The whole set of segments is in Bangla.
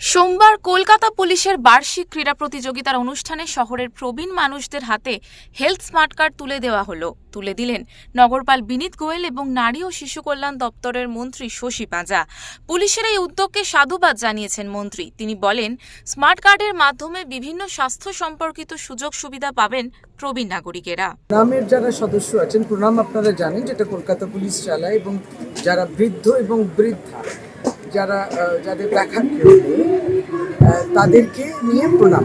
সোমবার কলকাতা পুলিশের বার্ষিক ক্রীড়া প্রতিযোগিতার অনুষ্ঠানে শহরের প্রবীণ মানুষদের হাতে হেলথ স্মার্ট কার্ড তুলে দেওয়া হলো। তুলে দিলেন নগরপাল বিনীত গোয়েল এবং নারী ও শিশু কল্যাণ দপ্তরের মন্ত্রী শশী পাঁজা। পুলিশের এই উদ্যোগকে সাধুবাদ জানিয়েছেন মন্ত্রী। তিনি বলেন, স্মার্ট কার্ডের মাধ্যমে বিভিন্ন স্বাস্থ্য সম্পর্কিত সুযোগ সুবিধা পাবেন প্রবীণ নাগরিকেরা। প্রণামের যারা সদস্য আছেন, প্রণাম আপনারা জানেন, যেটা কলকাতা পুলিশ চালায় এবং যারা বৃদ্ধ এবং বৃদ্ধা যারা যাদের দেখার কেউ তাদেরকে নিয়ে প্রণাম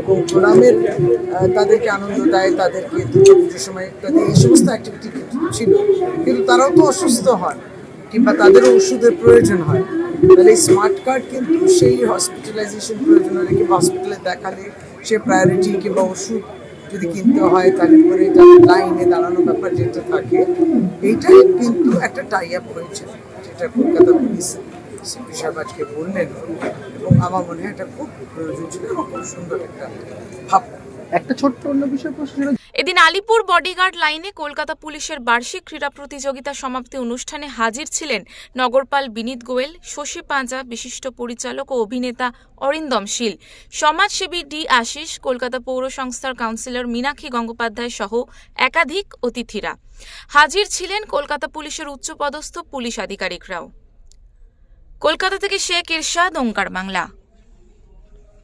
এবং প্রণামের তাদেরকে আনন্দ দেয়, তাদেরকে দুর্গা পুজোর সময় ইত্যাদি এই সমস্ত অ্যাক্টিভিটি ছিল। কিন্তু তারাও তো অসুস্থ হন, কিংবা তাদেরও ওষুধের প্রয়োজন হয়। তাহলে এই স্মার্ট কার্ড কিন্তু সেই হসপিটালাইজেশন প্রয়োজন হলে কিংবা হসপিটালে দেখালে সে প্রায়োরিটি কিংবা ওষুধ যদি কিনতে হয়, তাহলে পরে লাইনে দাঁড়ানো ব্যাপার যেটা থাকে, এইটাই কিন্তু একটা টাই আপ হয়েছে। কলকাতা পুলিশ সিপি সাহেব আজকে বললেন আমার মনে হয় এটা খুব প্রয়োজন ছিল এবং খুব সুন্দর একটা ভাবনা একটা ছোট্ট অন্য বিষয় প্রশ্ন এদিন আলিপুর বডিগার্ড লাইনে কলকাতা পুলিশের বার্ষিক ক্রীড়া প্রতিযোগিতা সমাপ্তি অনুষ্ঠানে হাজির ছিলেন নগরপাল বিনীত গোয়েল শশী পাঁজা বিশিষ্ট পরিচালক ও অভিনেতা অরিন্দম শীল। সমাজসেবী ডি আশিস কলকাতা পৌর সংস্থার কাউন্সিলর মীনাক্ষী গঙ্গোপাধ্যায় সহ একাধিক অতিথিরা। হাজির ছিলেন কলকাতা পুলিশের উচ্চপদস্থ পুলিশ আধিকারিকরাও। কলকাতা থেকে শেখ ইরশাদ ওঙ্কার বাংলা।